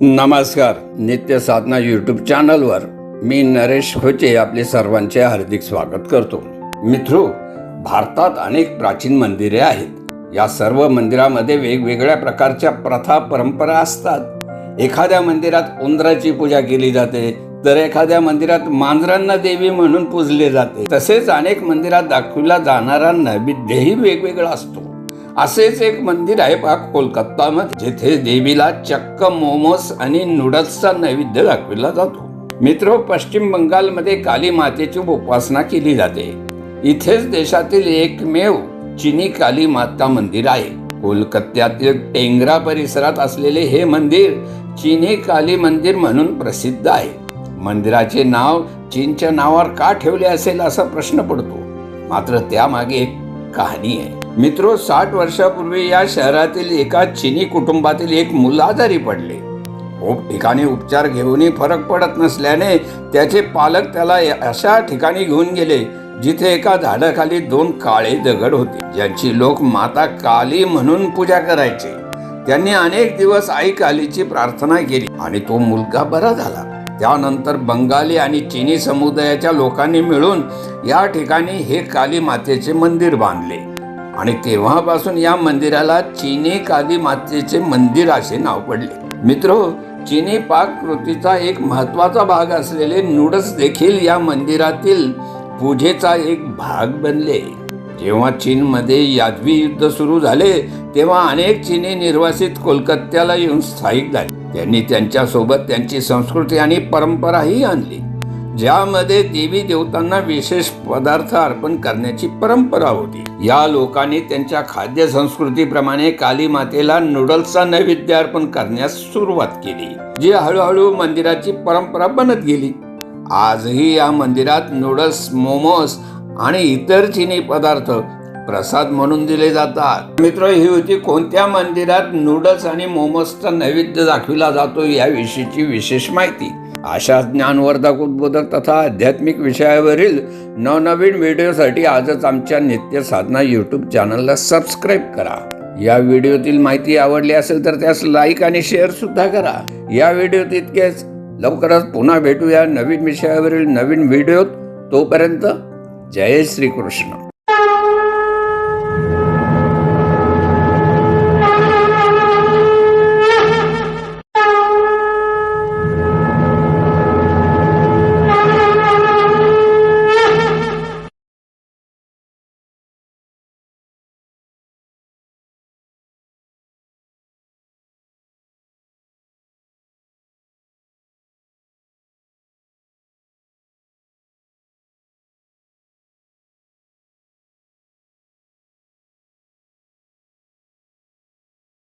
नमस्कार नित्य साधना यूट्यूब चॅनलवर मी नरेश खोचे आपले सर्वांचे हार्दिक स्वागत करतो. मित्रो भारतात अनेक प्राचीन मंदिरे आहेत. या सर्व मंदिरामध्ये वेगवेगळ्या प्रकारच्या प्रथा परंपरा असतात. एखाद्या मंदिरात उंदराची पूजा केली जाते तर एखाद्या मंदिरात मांजरांना देवी म्हणून पूजले जाते. तसेच अनेक मंदिरात दाखविला जाणारा नैवेद्यही वेगवेगळा असतो. असेच एक मंदिर आहे पहा कोलकातामध्ये जिथे देवीला चक्क मोमोस आणि नूडल्सचा नैवेद्य दाखविला जातो. मित्र पश्चिम बंगालमध्ये काली मातेची उपासना केली जाते. इथेच देशातील एकमेव चिनी काली माता मंदिर आहे. कोलकात्यातील टेंगरा परिसरात असलेले हे मंदिर चिनी काली मंदिर म्हणून प्रसिद्ध आहे. मंदिराचे नाव चीनच्या नावावर का ठेवले असेल असा प्रश्न पडतो. मात्र त्यामागे एक कहाणी आहे. मित्रो साठ वर्षापूर्वी या शहरातील एका चिनी कुटुंबातील एक मुल आजारी पडले. खूप ठिकाणी उपचार घेऊनही फरक पडत नसल्याने त्याचे पालक त्याला अशा ठिकाणी घेऊन गेले जिथे एका झाडाखाली दोन काळे दगड होते. ज्यांची लोक माता काली म्हणून पूजा करायचे. त्यांनी अनेक दिवस आई कालीची प्रार्थना केली आणि तो मुलगा बरा झाला. त्यानंतर बंगाली आणि चिनी समुदायाच्या लोकांनी मिळून या ठिकाणी हे काली मातेचे मंदिर बांधले. आणि तेव्हापासून या मंदिराला चिनी काली मातेचे मंदिर असे नाव पडले. मित्र चिनी पाककृतीचा एक महत्त्वाचा भाग असलेले नूडल्स देखील या मंदिरातील पूजेचा एक भाग बनले. जेव्हा चीनमध्ये यादवी युद्ध सुरू झाले तेव्हा अनेक चीनी निर्वासित कोलकात्याला येऊन स्थायिक झाले. त्यांनी त्यांच्यासोबत त्यांची संस्कृती आणि परंपराही आणली ज्यामध्ये देवी देवतांना विशेष पदार्थ अर्पण करण्याची परंपरा होती. या लोकांनी त्यांच्या खाद्य संस्कृतीप्रमाणे काली मातेला नूडल्सचा नैवेद्य अर्पण करण्यास सुरुवात केली जी हळूहळू मंदिराची परंपरा बनत गेली. आजही या मंदिरात नूडल्स मोमोस आणि इतर चिनी पदार्थ प्रसाद म्हणून दिले जातात. मित्र ही होती कोणत्या मंदिरात नूडल्स आणि मोमोजचा नैवेद्य दाखविला जातो याविषयीची विशेष माहिती. अशा ज्ञानवर्धक उद्बोधक तथा आध्यात्मिक विषयावरील नवनवीन व्हिडिओसाठी आजच आमच्या नित्य साधना यूट्यूब चॅनलला सबस्क्राईब करा. या व्हिडिओतील माहिती आवडली असेल तर त्यास लाईक आणि शेअर सुद्धा करा. या व्हिडिओत इतकेच लवकरच पुन्हा भेटूया नवीन विषयावरील नवीन व्हिडिओत. तोपर्यंत జయ శ్రీకృష్ణ